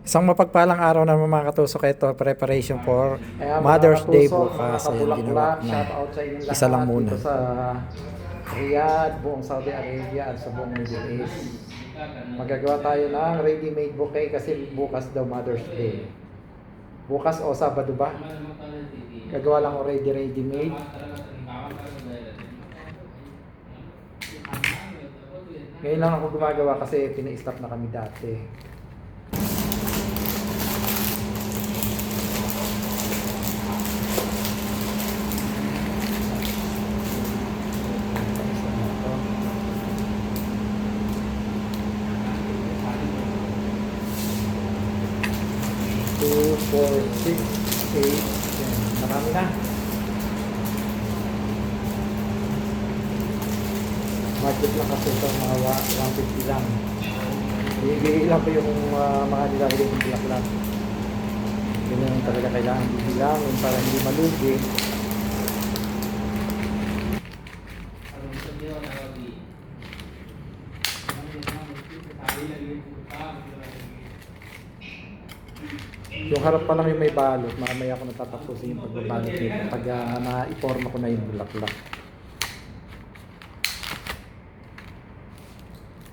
Isang mapagpalang araw na mga katusok ito, preparation for Ayan, mga Mother's Day bukas. kabulaklak, ginawa ko na. Isa lang muna. sa Riyadh, buong Saudi Arabia at sa buong Middle East. Magagawa tayo ng ready-made bouquet kasi bukas daw Mother's Day. Bukas o Sabado ba? Gagawa lang ako ready ready-made. Ngayon lang ako gumagawa kasi pina-stop na kami dati. Two, four, six, eight, ten. Marami na. Budget lang kasi ito mga wa- 150 lang. Bibigay lang po yung uh, mga nilalagay ng bulaklak. Ganyan yung talaga kailangan bibilangin para hindi malugi. Yung harap pa lang yung may balot, mamaya ko natatapusin yung pagbabalot nito pag uh, na-iporma ko na yung bulaklak.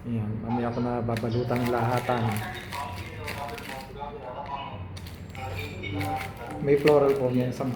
Ayan, mamaya ko na babalutan lahatan. May floral po yan, isang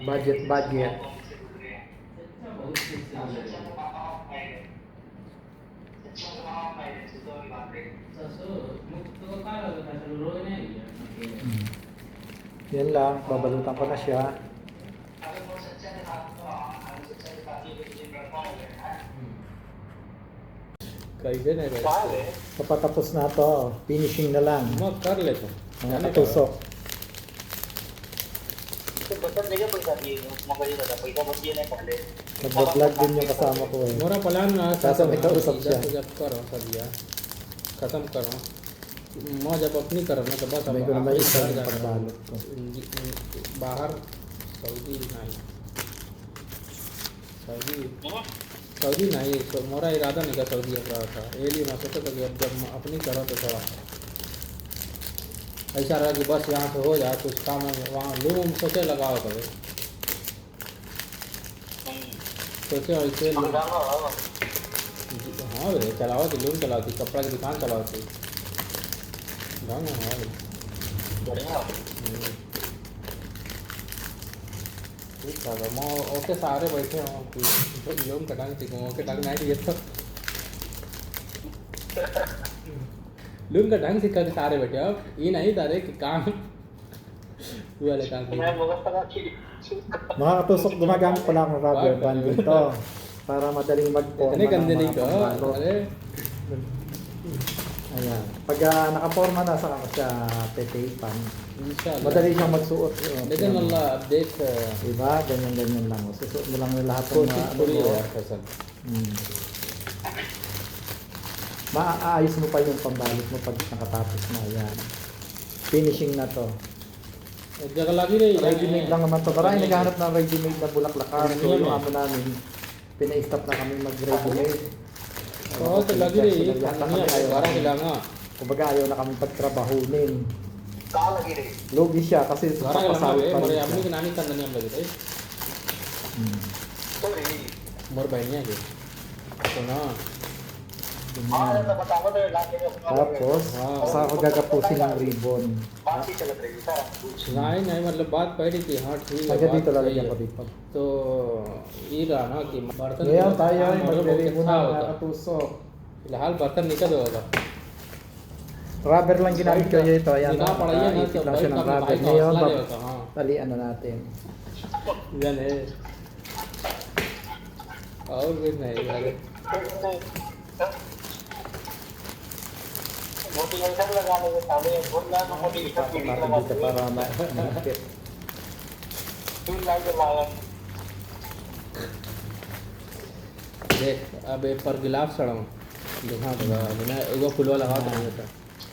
Budget, budget. Hmm. Yan lang, babalutan ko na siya. kaibigan eh. Pare. Papatapos na to. Finishing na lang. Mo, Carlo. Ano Mga Carlet. Mga katusok. Nagbablog din yung kasama ko eh. Mura pala na. Kaso may kausap siya. Kasam karo. Mo jab apni karo na tabas. May ko naman isa yung pagbalot ko. Bahar. Saudi na yun. Saudi. Mga? Saudi नहीं तो मोरा इरादा नहीं था सऊदी अब रहा था। ये लिए मैं सोचा था कि अब जब अपनी करो तो थोड़ा ऐसा रहा कि बस यहाँ से हो जाए कुछ काम वहाँ लूम सोचे लगाओ करो सोचे ऐसे हाँ रे चलाओ थी लूम चलाओ थी कपड़ा की दुकान चलाओ थी ढंग है हाँ रे हम्म। ठीक था तो मैं ओके सारे बैठे हो तो लूम का ढंग थी ओके ढंग नहीं ये तो लूम का ढंग सिखा के सारे बैठे अब ये नहीं था रे कि काम वो वाले काम किए। Mga katusok, gumagamit pala akong rubber band dito. Para madaling mag-forma इतने गंदे ng नहीं Ayan. Pag uh, nakaporma na sa sa petepan, Inshallah. madali siyang magsuot. Uh, Bidan Allah, update. Uh, diba? Ganyan-ganyan lang. Susuot mo lang yung lahat ng mga ano ko. Hmm. Maaayos mo pa yung pambalot mo pag nakatapos na. Ayan. Finishing na to. Ready-made lang naman to. Maraming naghahanap ng ready-made na bulaklakan. So yung amo namin, pina-stop na kami mag-ready-made. Oo, oh, talaga eh. Kanya, kaya parang kailangan. Kumbaga ayaw na kami pagtrabahunin. Kalagi rin. Eh. Lugi siya kasi sa Parang alam mo eh, Maria, mo kinani tanda niya ba? Eh? Hmm. Sorry. More ba niya eh? Ito na. Hmm. मोर बहनिया के तो ना Ganyan. Tapos, sa ako gagapusin ng ribbon. नहीं नहीं मतलब बात पहली थी हाँ ठीक है Hanggang बात dito सही lalagyan है। dito. तो ये रहा ना कि बर्तन Ngayon tayo ay काम मतलब magre-ribbon अच्छा na होगा mga फ़िलहाल बर्तन निकल होगा Rubber lang ginamit ko dito. Ayan, निकाह पड़ाइए ना nakaipit तो lang भाई siya ng का rubber. भाई का Ngayon, हौसला bab- देगा हाँ talian na natin. इधर है और कुछ नहीं अरे Tapos natin dito para ma- mahigpit. देख अब एक पर गिलाफ सड़ा देखा तो बिना एगो फुलवा लगा देंगे तो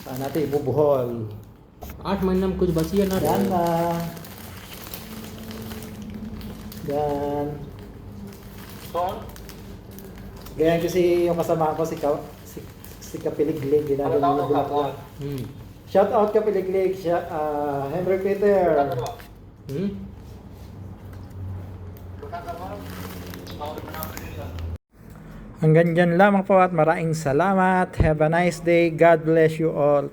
Saan natin ibubuhol. आठ महीना में कुछ बची है ना Yan na. Yan. Ganyan kasi yung kasama ko si Ka, si Kapiliglig, ginagawa na ko. Hmm. Shout out Kapiliglig, siya, uh, Henry Peter. Hmm? Hanggang dyan lamang po at maraming salamat. Have a nice day. God bless you all.